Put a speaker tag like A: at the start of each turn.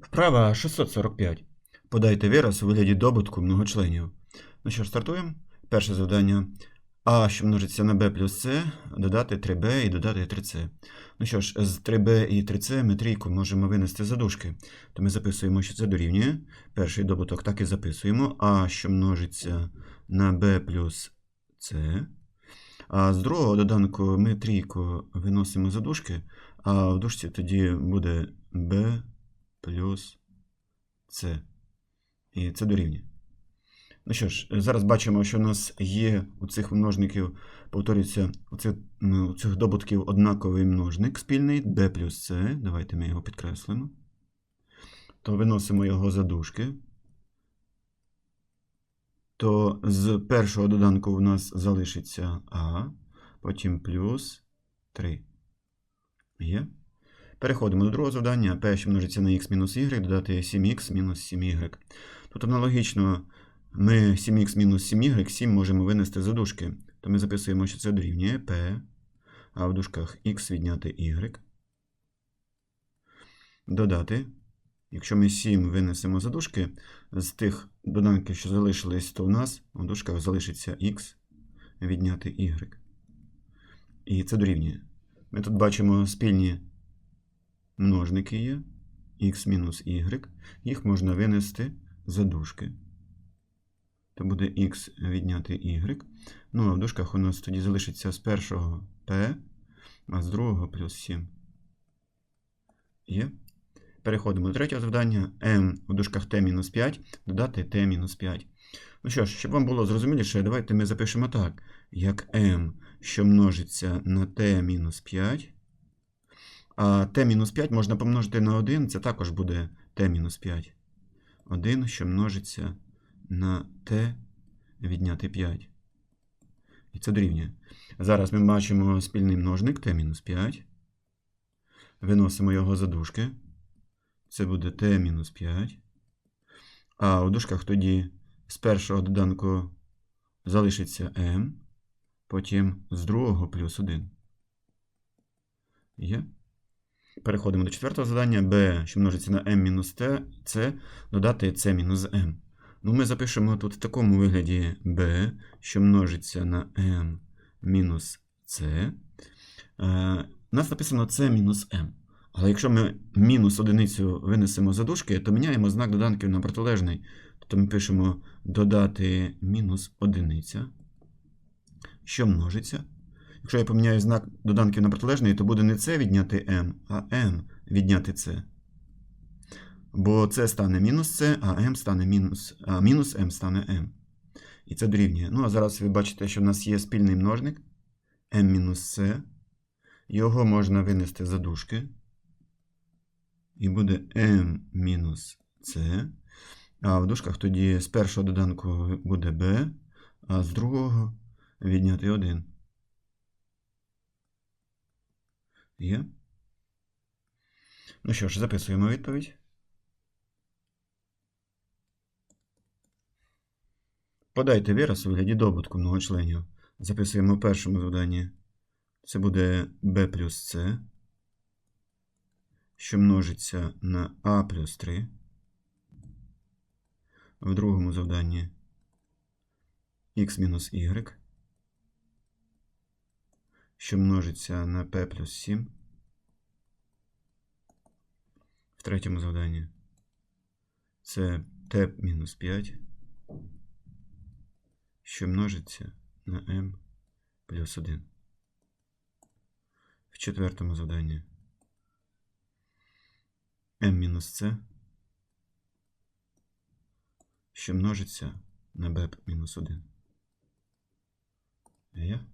A: Вправа 645. Подайте вираз у вигляді добутку многочленів. Ну що ж, стартуємо. Перше завдання. А, що множиться на b плюс c, додати 3b і додати 3c. Ну що ж, з 3b і 3c ми трійку можемо винести за дужки. То ми записуємо, що це дорівнює. Перший добуток так і записуємо. А, що множиться на b плюс c. А з другого доданку ми трійку виносимо за дужки, а в дужці тоді буде b плюс c. І це дорівнює. Ну що ж, зараз бачимо, що у нас є у цих множників, повторюється, у цих, у цих добутків однаковий множник спільний b плюс c. Давайте ми його підкреслимо. То виносимо його за дужки. То з першого доданку у нас залишиться а, потім плюс 3. Є. Переходимо до другого завдання. P, що множиться на x мінус y, додати 7x мінус 7y. Тут аналогічно ми 7x мінус 7y, 7 можемо винести за дужки. То ми записуємо, що це дорівнює P, а в дужках x відняти y. Додати. Якщо ми 7 винесемо за дужки, з тих доданків, що залишились, то в нас у дужках залишиться x відняти y. І це дорівнює. Ми тут бачимо спільні множники є, x мінус y, їх можна винести за дужки. То буде x відняти y. Ну, а в дужках у нас тоді залишиться з першого p, а з другого плюс 7. Є. Переходимо до третього завдання. m у дужках t-5 додати t-5. Ну що ж, щоб вам було зрозуміліше, давайте ми запишемо так, як m, що множиться на t-5. А t-5 можна помножити на 1, це також буде t-5. 1, що множиться на t відняти 5. І це дорівнює. Зараз ми бачимо спільний множник t-5. Виносимо його за дужки. Це буде t-5. А у дужках тоді з першого доданку залишиться m, потім з другого плюс 1. Є. Переходимо до четвертого завдання. b, що множиться на m мінус t, це додати c мінус m. Ну, ми запишемо тут в такому вигляді b, що множиться на m мінус c. Е, у нас написано c мінус m. Але якщо ми мінус одиницю винесемо за дужки, то міняємо знак доданків на протилежний. Тобто ми пишемо додати мінус одиниця, що множиться. Якщо я поміняю знак доданків на протилежний, то буде не c відняти m, а m відняти c. Бо c стане мінус c, а m стане мінус, а мінус m стане m. І це дорівнює. Ну, а зараз ви бачите, що в нас є спільний множник m мінус c. Його можна винести за дужки. І буде m мінус c. А в дужках тоді з першого доданку буде b, а з другого відняти 1. Є. Ну що ж, записуємо відповідь. Подайте вираз у вигляді добутку многочленів. Записуємо в першому завданні. Це буде b плюс c, що множиться на a плюс 3. В другому завданні x мінус y, що множиться на p плюс 7. В третьому завданні це t мінус 5, що множиться на m плюс 1. В четвертому завданні m мінус c, що множиться на b мінус 1. Є?